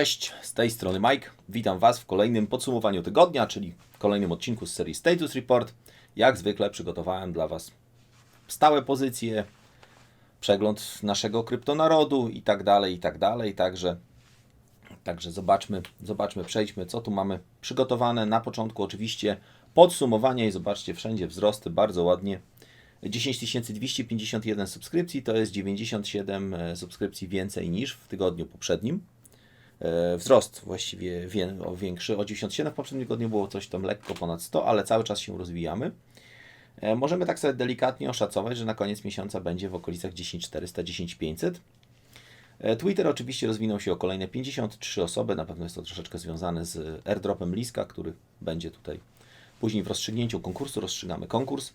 Cześć, z tej strony Mike. Witam Was w kolejnym podsumowaniu tygodnia, czyli kolejnym odcinku z serii Status Report. Jak zwykle przygotowałem dla Was stałe pozycje, przegląd naszego kryptonarodu i tak dalej, i tak dalej. Także, także zobaczmy, zobaczmy, przejdźmy, co tu mamy przygotowane. Na początku oczywiście podsumowanie i zobaczcie, wszędzie wzrosty, bardzo ładnie. 10 251 subskrypcji to jest 97 subskrypcji więcej niż w tygodniu poprzednim. E, wzrost właściwie wie, o większy, o 97 w poprzednim tygodniu było coś tam lekko ponad 100, ale cały czas się rozwijamy. E, możemy tak sobie delikatnie oszacować, że na koniec miesiąca będzie w okolicach 10400, 10500. E, Twitter oczywiście rozwinął się o kolejne 53 osoby, na pewno jest to troszeczkę związane z airdropem Liska, który będzie tutaj później w rozstrzygnięciu konkursu, rozstrzygamy konkurs.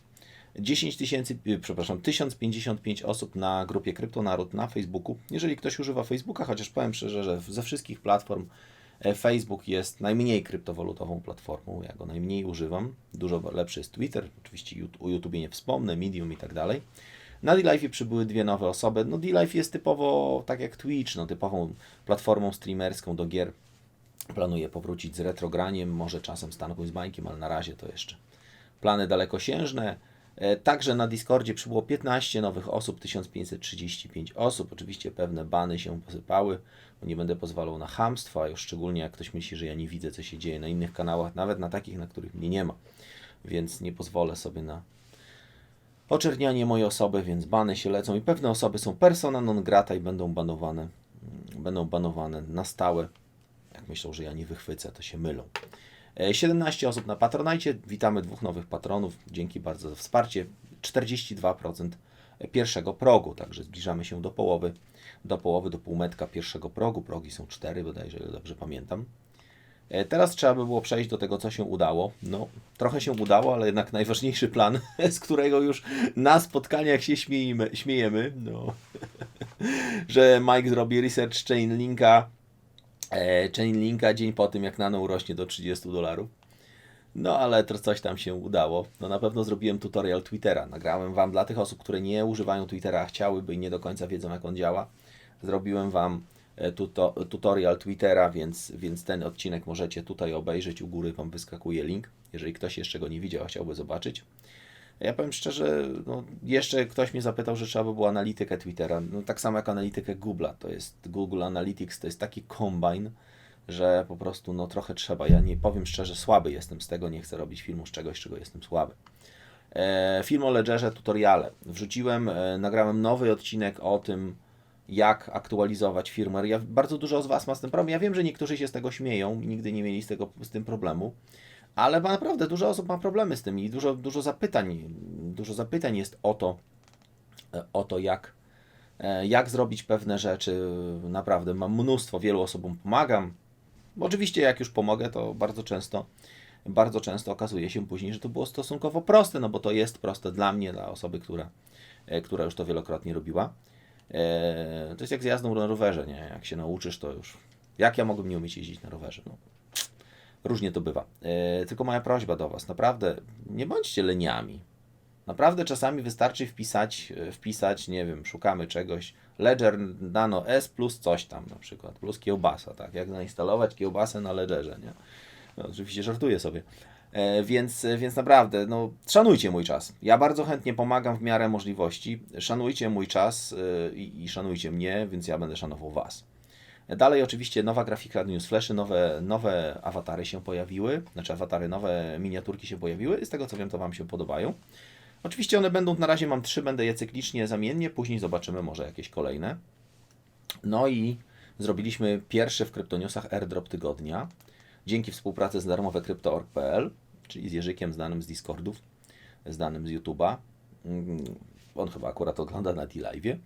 10 tysięcy, y, przepraszam, 1055 osób na grupie Kryptonaród na Facebooku. Jeżeli ktoś używa Facebooka, chociaż powiem szczerze, że ze wszystkich platform e, Facebook jest najmniej kryptowalutową platformą, ja go najmniej używam. Dużo lepszy jest Twitter, oczywiście o YouTube nie wspomnę, Medium i tak dalej. Na D-Life przybyły dwie nowe osoby. No D-Life jest typowo tak jak Twitch, no typową platformą streamerską do gier. Planuję powrócić z retrograniem, może czasem z Tanką z Bańkiem, ale na razie to jeszcze plany dalekosiężne. E, także na Discordzie przybyło 15 nowych osób, 1535 osób. Oczywiście pewne bany się posypały, bo nie będę pozwalał na hamstwo, a już szczególnie jak ktoś myśli, że ja nie widzę, co się dzieje na innych kanałach, nawet na takich, na których mnie nie ma. Więc nie pozwolę sobie na oczernianie mojej osoby, więc bany się lecą i pewne osoby są persona non grata i będą banowane, mm, będą banowane na stałe. Jak myślą, że ja nie wychwycę, to się mylą. 17 e, osób na Patronajcie. Witamy dwóch nowych patronów. Dzięki bardzo za wsparcie. 42% pierwszego progu, także zbliżamy się do połowy, do połowy, do półmetka pierwszego progu. Progi są 4 bodajże, jeżeli dobrze pamiętam. E, teraz trzeba by było przejść do tego, co się udało. No, trochę się udało, ale jednak najważniejszy plan, z którego już na spotkaniach się śmiejemy, śmiejemy no, że Mike zrobi research chain linka Chainlinka dzień po tym, jak nano urośnie do 30 dolarów. No ale to coś tam się udało. No na pewno zrobiłem tutorial Twittera. Nagrałem Wam dla tych osób, które nie używają Twittera, a chciałyby i nie do końca wiedzą, jak on działa. Zrobiłem Wam e, tuto, tutorial Twittera, więc, więc ten odcinek możecie tutaj obejrzeć. U góry Wam wyskakuje link, jeżeli ktoś jeszcze go nie widział, a chciałby zobaczyć. Ja powiem szczerze, no, jeszcze ktoś mnie zapytał, że trzeba by było analitykę Twittera. No, tak samo jak analitykę Google'a. To jest Google Analytics, to jest taki kombine, że po prostu no, trochę trzeba. Ja nie powiem szczerze, słaby jestem z tego, nie chcę robić filmu z czegoś, czego jestem słaby. E, film o Ledgerze, tutoriale. Wrzuciłem, e, nagrałem nowy odcinek o tym, jak aktualizować firmware. Ja, bardzo dużo z Was ma z tym problem. Ja wiem, że niektórzy się z tego śmieją nigdy nie mieli z, tego, z tym problemu. Ale naprawdę dużo osób ma problemy z tym i dużo, dużo zapytań, dużo zapytań jest o to, o to jak, jak zrobić pewne rzeczy. Naprawdę mam mnóstwo, wielu osobom pomagam. Oczywiście jak już pomogę, to bardzo często bardzo często okazuje się później, że to było stosunkowo proste, no bo to jest proste dla mnie, dla osoby, która, która już to wielokrotnie robiła. To jest jak z jazdą na rowerze, nie? Jak się nauczysz, to już... Jak ja mogłem nie umieć jeździć na rowerze? No, Różnie to bywa. E, tylko moja prośba do Was, naprawdę nie bądźcie leniami. Naprawdę czasami wystarczy wpisać, e, wpisać, nie wiem, szukamy czegoś, Ledger Nano S plus coś tam na przykład, plus kiełbasa, tak, jak zainstalować kiełbasę na Ledgerze, nie? No, oczywiście żartuję sobie. E, więc, więc naprawdę, no, szanujcie mój czas. Ja bardzo chętnie pomagam w miarę możliwości. Szanujcie mój czas i szanujcie mnie, więc ja będę szanował Was. Dalej oczywiście nowa grafika Newsflashy, nowe, nowe awatary się pojawiły, znaczy awatary, nowe miniaturki się pojawiły. Z tego co wiem, to Wam się podobają. Oczywiście one będą, na razie mam trzy, będę je cyklicznie zamiennie, później zobaczymy może jakieś kolejne. No i zrobiliśmy pierwszy w Kryptoniusach airdrop tygodnia. Dzięki współpracy z darmowe Crypto.org.pl, czyli z Jerzykiem znanym z Discordów, znanym z YouTube'a. Mm, on chyba akurat ogląda na D-Live.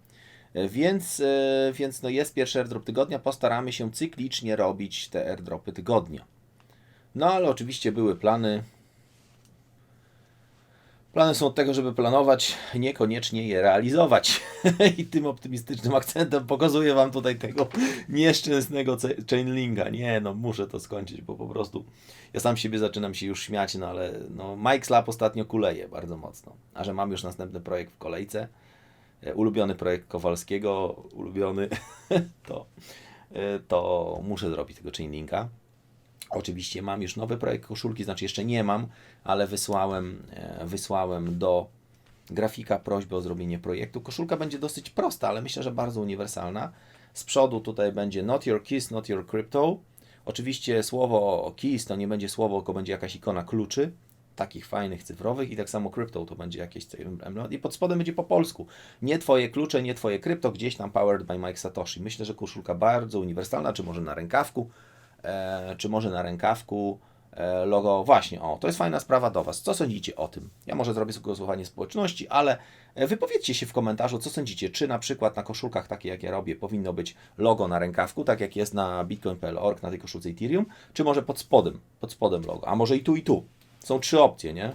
E, więc, e, więc no jest pierwszy airdrop tygodnia. Postaramy się cyklicznie robić te airdropy tygodnia. No ale oczywiście były plany. Plany są od tego, żeby planować, niekoniecznie je realizować. I tym optymistycznym akcentem pokazuję Wam tutaj tego nieszczęsnego chainlinga. Nie, no muszę to skończyć, bo po prostu ja sam siebie zaczynam się już śmiać, no ale no, Mike Slap ostatnio kuleje bardzo mocno. A że mam już następny projekt w kolejce, ulubiony projekt Kowalskiego, ulubiony, to, to muszę zrobić tego chain linka. Oczywiście mam już nowy projekt koszulki, znaczy jeszcze nie mam, ale wysłałem, e, wysłałem do grafika prośbę o zrobienie projektu. Koszulka będzie dosyć prosta, ale myślę, że bardzo uniwersalna. Z przodu tutaj będzie not your keys, not your crypto. Oczywiście słowo keys to nie będzie słowo, tylko będzie jakaś ikona kluczy, takich fajnych cyfrowych i tak samo crypto to będzie jakieś emblemat i pod spodem będzie po polsku. Nie twoje klucze, nie twoje krypto, gdzieś tam powered by Mike Satoshi. Myślę, że koszulka bardzo uniwersalna, czy może na rękawku, e, czy może na rękawku e, logo. Właśnie, o, to jest fajna sprawa do Was. Co sądzicie o tym? Ja może zrobię głosowanie społeczności, ale e, wypowiedzcie się w komentarzu, co sądzicie. Czy na przykład na koszulkach, takie jak ja robię, powinno być logo na rękawku, tak jak jest na bitcoin.org, na tej koszulce Ethereum, czy może pod spodem, pod spodem logo, a może i tu, i tu. Są trzy opcje, nie?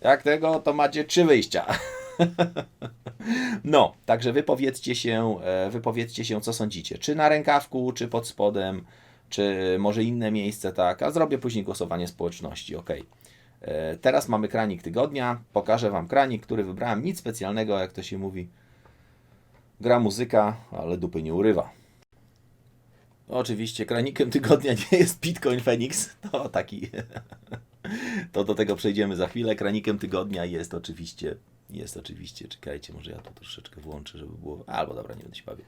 Jak tego, to macie trzy wyjścia. No, także wypowiedzcie się, e, wypowiedzcie się, co sądzicie. Czy na rękawku, czy pod spodem, czy może inne miejsce, tak. A zrobię później głosowanie społeczności, ok. E, Teraz mamy kranik tygodnia. Pokażę Wam kranik, który wybrałem. Nic specjalnego, jak to się mówi. Gra muzyka, ale dupy nie urywa. Oczywiście kranikiem tygodnia nie jest Bitcoin Phoenix. To taki. To do tego przejdziemy za chwilę. Kranikiem tygodnia jest oczywiście. Jest oczywiście. Czekajcie, może ja tu troszeczkę włączę, żeby było. Albo dobra, nie będę się bawił.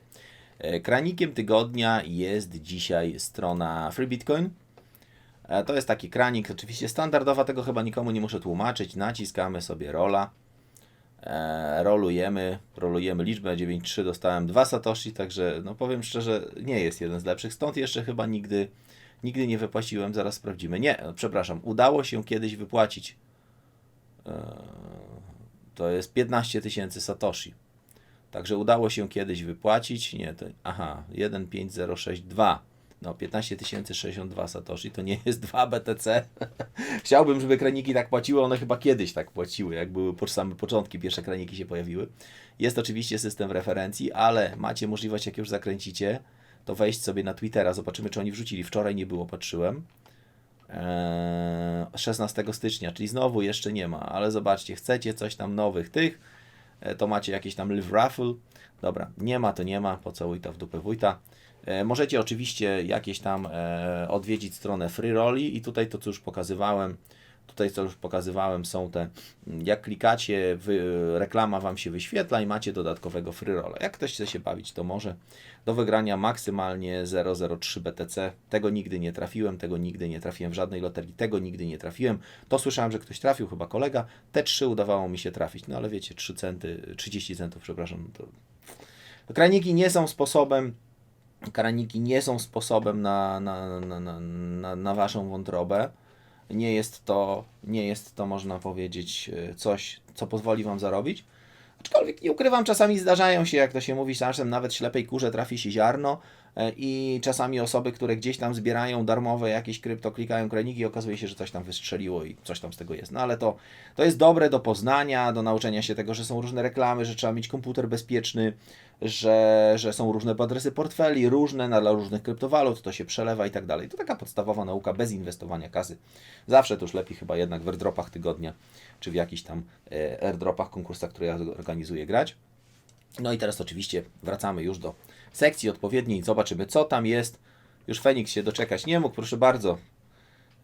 E, Kranikiem tygodnia jest dzisiaj strona Free Bitcoin. E, To jest taki kranik, oczywiście standardowa, tego chyba nikomu nie muszę tłumaczyć. Naciskamy sobie rola. E, rolujemy, rolujemy liczbę 9.3, dostałem 2 satoshi, także no powiem szczerze, nie jest jeden z lepszych, stąd jeszcze chyba nigdy, nigdy nie wypłaciłem, zaraz sprawdzimy. Nie, przepraszam, udało się kiedyś wypłacić, e, to jest 15 tysięcy satoshi, także udało się kiedyś wypłacić, nie, to, aha, 15062, no 15 062 satoshi, to nie jest 2 BTC, Chciałbym, żeby kraniki tak płaciły, one chyba kiedyś tak płaciły, jak były po same początki, pierwsze kraniki się pojawiły. Jest oczywiście system referencji, ale macie możliwość, jak już zakręcicie, to wejść sobie na Twittera, zobaczymy, czy oni wrzucili. Wczoraj nie było, patrzyłem. Eee, 16 stycznia, czyli znowu jeszcze nie ma, ale zobaczcie, chcecie coś tam nowych tych, e, to macie jakieś tam live raffle. Dobra, nie ma to nie ma, pocałuj to w dupę wójta. E, Możecie oczywiście jakieś tam e, odwiedzić stronę Free Rolli i tutaj to, co już pokazywałem, tutaj co już pokazywałem są te, jak klikacie, wy, reklama Wam się wyświetla i macie dodatkowego Free Rolla. Jak ktoś chce się bawić, to może. Do wygrania maksymalnie 003 BTC. Tego nigdy nie trafiłem, tego nigdy nie trafiłem w żadnej loterii, tego nigdy nie trafiłem. To słyszałem, że ktoś trafił, chyba kolega. Te trzy udawało mi się trafić, no ale wiecie, 3 centy, 30 centów, przepraszam. To... Kraniki nie są sposobem Karaniki nie są sposobem na, na, na, na, na waszą wątrobę. Nie jest, to, nie jest to, można powiedzieć, e, coś, co pozwoli wam zarobić. Aczkolwiek nie ukrywam, czasami zdarzają się, jak to się mówi, czasem nawet ślepej kurze trafi się ziarno i czasami osoby, które gdzieś tam zbierają darmowe jakieś krypto, klikają kraniki i okazuje się, że coś tam wystrzeliło i coś tam z tego jest. No ale to, to jest dobre do poznania, do nauczenia się tego, że są różne reklamy, że trzeba mieć komputer bezpieczny, że, że są różne adresy portfeli, różne na dla różnych kryptowalut, to się przelewa i tak dalej. To taka podstawowa nauka bez inwestowania kasy. Zawsze to już lepiej chyba jednak w airdropach tygodnia, czy w jakichś tam e, airdropach, konkursach, które ja organizuję grać. No i teraz oczywiście wracamy już do sekcji odpowiedniej, zobaczymy co tam jest. Już Feniks się doczekać nie mógł, proszę bardzo.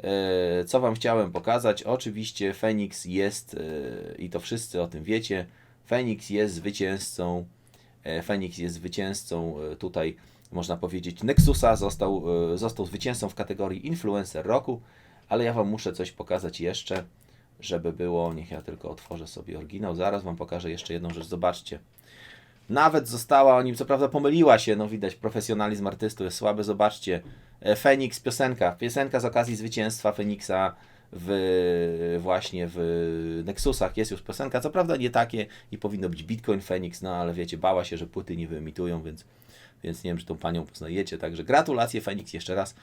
E, Co Wam chciałem pokazać? Oczywiście Feniks jest, e, i to wszyscy o tym wiecie, Feniks jest zwycięzcą E, Fenix jest zwycięzcą tutaj, można powiedzieć, Nexusa, został, został zwycięzcą w kategorii Influencer Roku, ale ja Wam muszę coś pokazać jeszcze, żeby było, niech ja tylko otworzę sobie oryginał, zaraz Wam pokażę jeszcze jedną rzecz, zobaczcie. Nawet została o nim, co prawda pomyliła się, no widać, profesjonalizm artysty jest słaby, zobaczcie. Fenix, piosenka, piosenka z okazji zwycięstwa Feniksa w właśnie w Nexusach. Jest już piosenka, co prawda nie takie i powinno być Bitcoin Phoenix, no ale wiecie, bała się, że płyty nie wyemitują, więc, więc nie wiem, czy tą panią poznajecie, także gratulacje Phoenix jeszcze raz,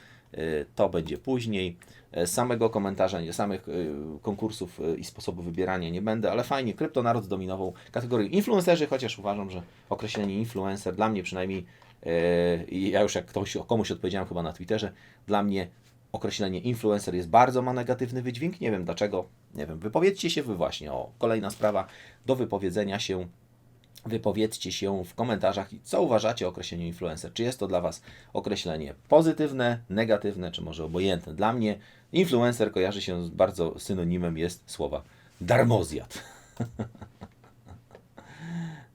to będzie później. Y, Samego komentarza, nie samych y, konkursów y, i sposobu wybierania nie będę, ale fajnie, kryptonaród zdominował kategorię influencerzy, chociaż uważam, że określenie influencer dla mnie przynajmniej, y, ja już jak ktoś, komuś odpowiedziałem chyba na Twitterze, dla mnie określenie influencer jest bardzo, ma negatywny wydźwięk. Nie wiem dlaczego, nie wiem. Wypowiedzcie się wy właśnie. O, kolejna sprawa do wypowiedzenia się. Wypowiedzcie się w komentarzach, co uważacie o określeniu influencer. Czy jest to dla Was określenie pozytywne, negatywne, czy może obojętne? Dla mnie influencer kojarzy się z bardzo synonimem jest słowa darmozjad.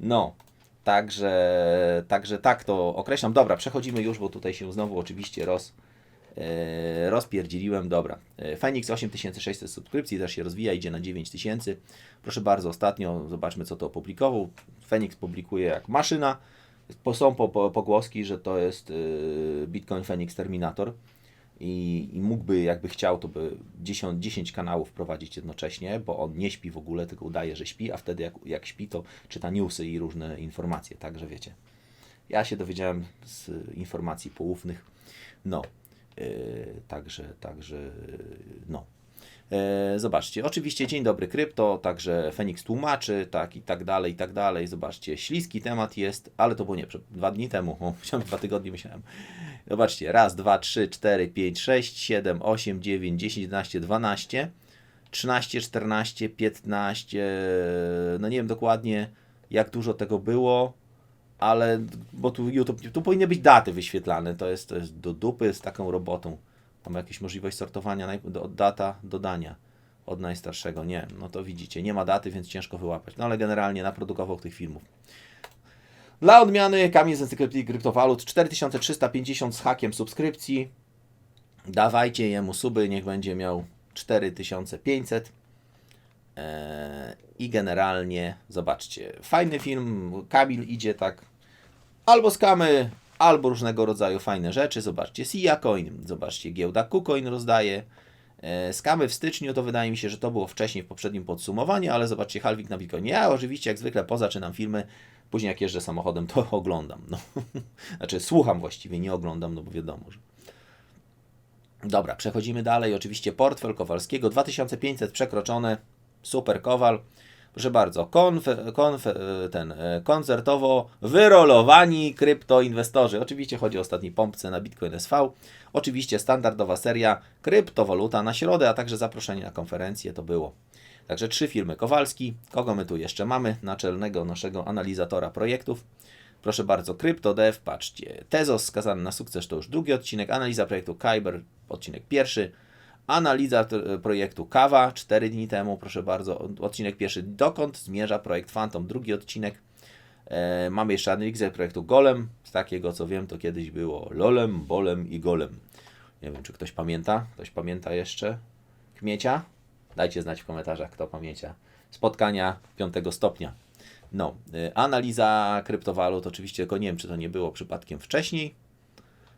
No, także, także tak to określam. Dobra, przechodzimy już, bo tutaj się znowu oczywiście roz, rozpierdzieliłem. Dobra, e, Phoenix 8600 subskrypcji, też się rozwija, idzie na 9000. Proszę bardzo, ostatnio zobaczmy, co to opublikował. Phoenix publikuje jak maszyna. Są po, po, pogłoski, że to jest e, Bitcoin Phoenix Terminator i, i mógłby, jakby chciał, to by 10, 10 kanałów prowadzić jednocześnie, bo on nie śpi w ogóle, tylko udaje, że śpi, a wtedy jak, jak śpi, to czyta newsy i różne informacje, także wiecie. Ja się dowiedziałem z informacji poufnych. No, także, także, yy, no. E, Zobaczcie, oczywiście dzień dobry krypto, także Feniks tłumaczy, tak i tak dalej, i tak dalej. Zobaczcie, śliski temat jest, ale to było nie, dwa dni temu, o, dwa tygodnie myślałem. Zobaczcie, raz, dwa, trzy, cztery, pięć, sześć, siedem, osiem, dziewięć, dziesięć, jedenaście, dwanaście, trzynaście, czternaście, piętnaście, no nie wiem dokładnie jak dużo tego było, ale, bo tu YouTube, tu powinny być daty wyświetlane, to jest, to jest do dupy z taką robotą. Mam jakieś możliwość sortowania do, data dodania od najstarszego. Nie, no to widzicie, nie ma daty, więc ciężko wyłapać. No ale generalnie naprodukował tych filmów. Dla odmiany Kamil z Encyklopedii Kryptowalut 4350 z hakiem subskrypcji. Dawajcie jemu suby, niech będzie miał 4500. Eee, I generalnie zobaczcie, fajny film. Kamil idzie tak albo skamy, albo różnego rodzaju fajne rzeczy. Zobaczcie, Sia Coin, zobaczcie, giełda KuCoin rozdaje. E, Skamy w styczniu to wydaje mi się, że to było wcześniej w poprzednim podsumowaniu, ale zobaczcie, halwik na Bitcoinie. Ja oczywiście jak zwykle pozaczynam filmy, później jak jeżdżę samochodem, to oglądam. No. Znaczy słucham właściwie, nie oglądam, no bo wiadomo, że Dobra, przechodzimy dalej. Oczywiście portfel Kowalskiego 2500 przekroczone. Super Kowal. Proszę bardzo, konf, konf, ten, e, koncertowo wyrolowani kryptoinwestorzy. Oczywiście chodzi o ostatniej pompce na Bitcoin SV. Oczywiście standardowa seria kryptowaluta na środę, a także zaproszenie na konferencję to było. Także trzy firmy Kowalski. Kogo my tu jeszcze mamy? Naczelnego naszego analizatora projektów. Proszę bardzo, CryptoDev, patrzcie. Tezos skazany na sukces to już drugi odcinek. Analiza projektu Kyber, odcinek pierwszy. Analiza projektu Kawa, 4 dni temu, proszę bardzo, odcinek pierwszy. Dokąd zmierza projekt Phantom, drugi odcinek. E, mamy jeszcze analizę projektu Golem. Z takiego co wiem, to kiedyś było Lolem, Bolem i Golem. Nie wiem, czy ktoś pamięta. Ktoś pamięta jeszcze? Kmiecia? Dajcie znać w komentarzach, kto pamięta. Spotkania 5 stopnia. No, y, analiza kryptowalut, oczywiście, tylko nie wiem, czy to nie było przypadkiem wcześniej.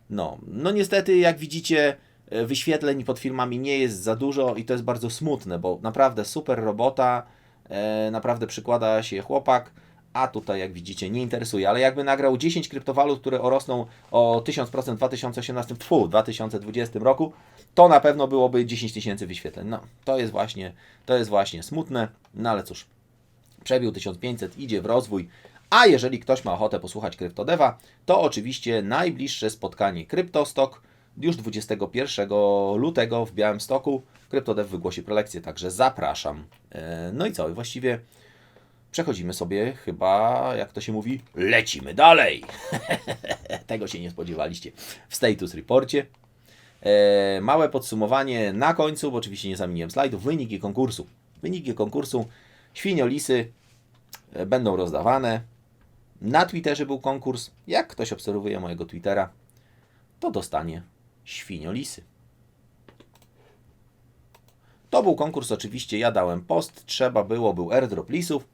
No, no niestety, jak widzicie, wyświetleń pod filmami nie jest za dużo i to jest bardzo smutne, bo naprawdę super robota, e, naprawdę przykłada się chłopak, a tutaj, jak widzicie, nie interesuje. Ale jakby nagrał 10 kryptowalut, które orosną o 1000% w 2018, tfu, 2020 roku, to na pewno byłoby 10 tysięcy wyświetleń. No, to jest właśnie, to jest właśnie smutne, no ale cóż, przebił 1500, idzie w rozwój. A jeżeli ktoś ma ochotę posłuchać Kryptodewa, to oczywiście najbliższe spotkanie Kryptostok już 21 lutego w Białymstoku. Kryptodev wygłosi prelekcję, także zapraszam. E, No i co? Właściwie przechodzimy sobie chyba, jak to się mówi, lecimy dalej. Tego się nie spodziewaliście w Status Reporcie. E, małe podsumowanie na końcu, bo oczywiście nie zamieniłem slajdów. Wyniki konkursu. Wyniki konkursu Świniolisy e, będą rozdawane. Na Twitterze był konkurs. Jak ktoś obserwuje mojego Twittera, to dostanie świniolisy. To był konkurs, oczywiście ja dałem post, trzeba było, był airdrop lisów.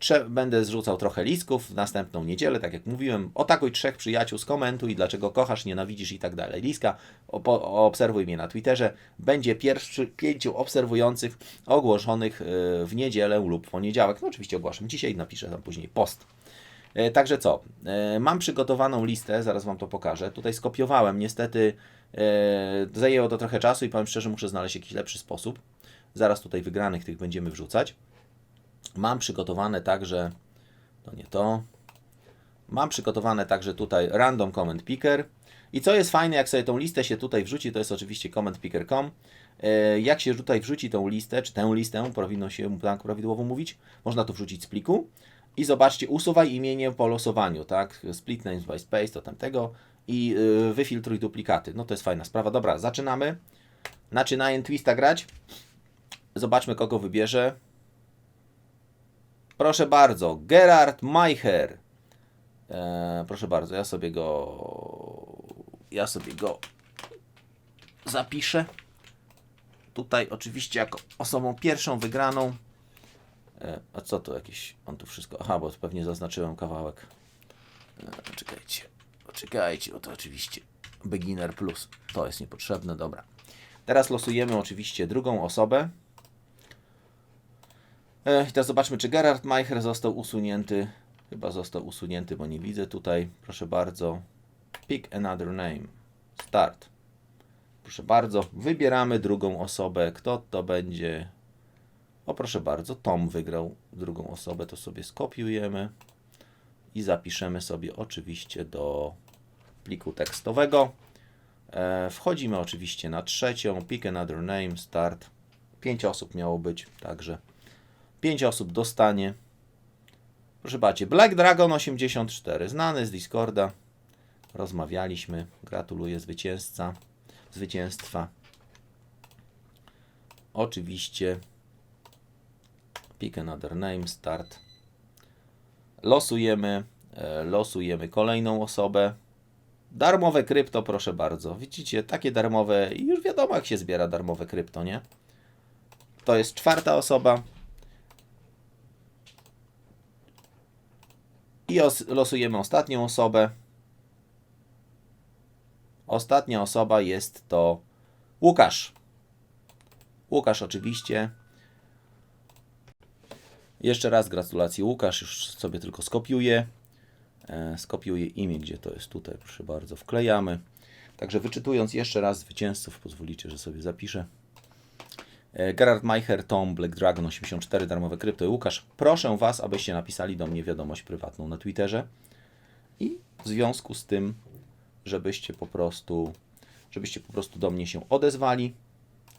Trze- będę zrzucał trochę lisków w następną niedzielę, tak jak mówiłem. Otakuj trzech przyjaciół, skomentuj, dlaczego kochasz, nienawidzisz i tak dalej. Liska, obserwuj mnie na Twitterze. Będzie pierwszy pięciu obserwujących ogłoszonych e, w niedzielę lub poniedziałek. No oczywiście ogłaszam dzisiaj, napiszę tam później post. E, Także co? E, Mam przygotowaną listę, zaraz Wam to pokażę. Tutaj skopiowałem, niestety e, zajęło to trochę czasu i powiem szczerze, muszę znaleźć jakiś lepszy sposób. Zaraz tutaj wygranych tych będziemy wrzucać. Mam przygotowane także, to nie to, mam przygotowane także tutaj random comment picker. I co jest fajne, jak sobie tą listę się tutaj wrzuci, to jest oczywiście commentpicker.com. Jak się tutaj wrzuci tą listę, czy tę listę, powinno się tak prawidłowo mówić, można to wrzucić z pliku. I zobaczcie, usuwaj imienie po losowaniu, tak? Split names by space, to tamtego. I yy, wyfiltruj duplikaty. No to jest fajna sprawa. Dobra, zaczynamy. Zaczynaję twista grać. Zobaczmy, kogo wybierze. Proszę bardzo, Gerard Meicher. E, proszę bardzo, ja sobie go. Ja sobie go zapiszę. Tutaj oczywiście jako osobą pierwszą wygraną. E, a co to jakieś? On tu wszystko. Aha, bo pewnie zaznaczyłem kawałek. E, czekajcie. Czekajcie, bo to oczywiście beginner plus. To jest niepotrzebne, dobra. Teraz losujemy oczywiście drugą osobę. E, I teraz zobaczmy, czy Gerard Meicher został usunięty. Chyba został usunięty, bo nie widzę tutaj. Proszę bardzo. Pick another name. Start. Proszę bardzo. Wybieramy drugą osobę. Kto to będzie? O, proszę bardzo. Tom wygrał drugą osobę. To sobie skopiujemy i zapiszemy sobie oczywiście do pliku tekstowego. E, wchodzimy oczywiście na trzecią. Pick another name. Start. Pięć osób miało być, także 5 osób dostanie. Proszę bardzo, Black Dragon 84, znany z Discorda. Rozmawialiśmy. Gratuluję zwycięzca. Zwycięstwa. Oczywiście. Pick another name, start. Losujemy. e, Losujemy kolejną osobę. Darmowe krypto, proszę bardzo. Widzicie, takie darmowe, i już wiadomo jak się zbiera darmowe krypto, nie? To jest czwarta osoba. I os- losujemy ostatnią osobę. Ostatnia osoba jest to Łukasz. Łukasz oczywiście. Jeszcze raz gratulacje Łukasz, już sobie tylko skopiuję. E, skopiuję imię, gdzie to jest tutaj, proszę bardzo, wklejamy. Także wyczytując jeszcze raz zwycięzców, pozwolicie, że sobie zapiszę. E, Gerard Meicher, Tom, Black Dragon 84, darmowe krypto i Łukasz. Proszę Was, abyście napisali do mnie wiadomość prywatną na Twitterze i w związku z tym, żebyście po prostu, żebyście po prostu do mnie się odezwali,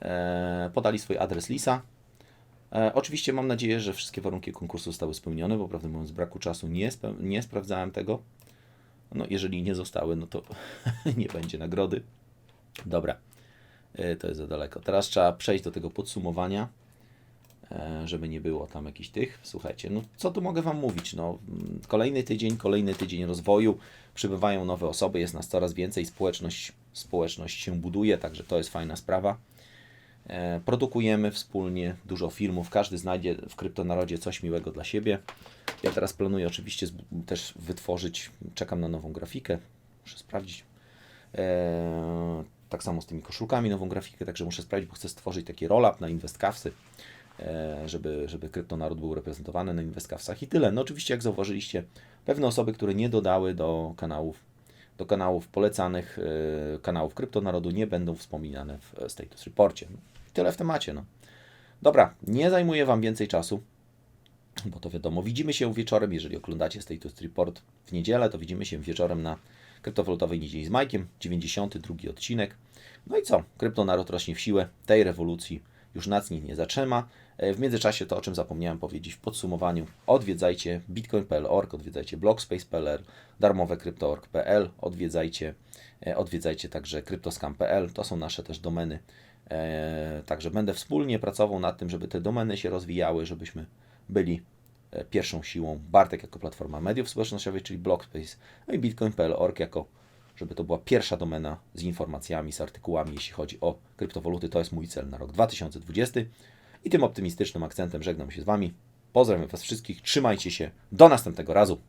e, podali swój adres lisa. E, oczywiście mam nadzieję, że wszystkie warunki konkursu zostały spełnione, bo prawdę mówiąc z braku czasu nie, nie sprawdzałem tego. No jeżeli nie zostały, no to nie będzie nagrody. Dobra. E, To jest za daleko. Teraz trzeba przejść do tego podsumowania, e, żeby nie było tam jakichś tych. Słuchajcie, no co tu mogę Wam mówić? No, kolejny tydzień, kolejny tydzień rozwoju, przybywają nowe osoby, jest nas coraz więcej, społeczność, społeczność się buduje, także to jest fajna sprawa. E, Produkujemy wspólnie dużo filmów, każdy znajdzie w Kryptonarodzie coś miłego dla siebie. Ja teraz planuję oczywiście też wytworzyć, czekam na nową grafikę, muszę sprawdzić. Eee, tak samo z tymi koszulkami, nową grafikę, także muszę sprawdzić, bo chcę stworzyć taki roll-up na InvestCavsy, e, żeby, żeby kryptonaród był reprezentowany na InvestCavsach i tyle. No oczywiście, jak zauważyliście, pewne osoby, które nie dodały do kanałów, do kanałów polecanych, e, kanałów kryptonarodu nie będą wspominane w e, status reporcie. Tyle w temacie, no. Dobra, nie zajmuję Wam więcej czasu bo to wiadomo, widzimy się wieczorem, jeżeli oglądacie Status Report w niedzielę, to widzimy się wieczorem na kryptowalutowej niedzieli z Majkiem, 92 odcinek. No i co? Kryptonaród rośnie w siłę, tej rewolucji już nas nic nie zatrzyma. E, W międzyczasie to, o czym zapomniałem powiedzieć w podsumowaniu, odwiedzajcie bitcoin.org, odwiedzajcie blockspace.pl, darmowe krypto.org.pl, odwiedzajcie, e, odwiedzajcie także kryptoscam.pl, to są nasze też domeny. E, Także będę wspólnie pracował nad tym, żeby te domeny się rozwijały, żebyśmy byli e, pierwszą siłą. Bartek jako platforma mediów społecznościowych, czyli Blockspace, no i bitcoin.org jako, żeby to była pierwsza domena z informacjami, z artykułami, jeśli chodzi o kryptowaluty. To jest mój cel na rok 2020. I tym optymistycznym akcentem żegnam się z Wami. Pozdrawiam Was wszystkich, trzymajcie się, do następnego razu.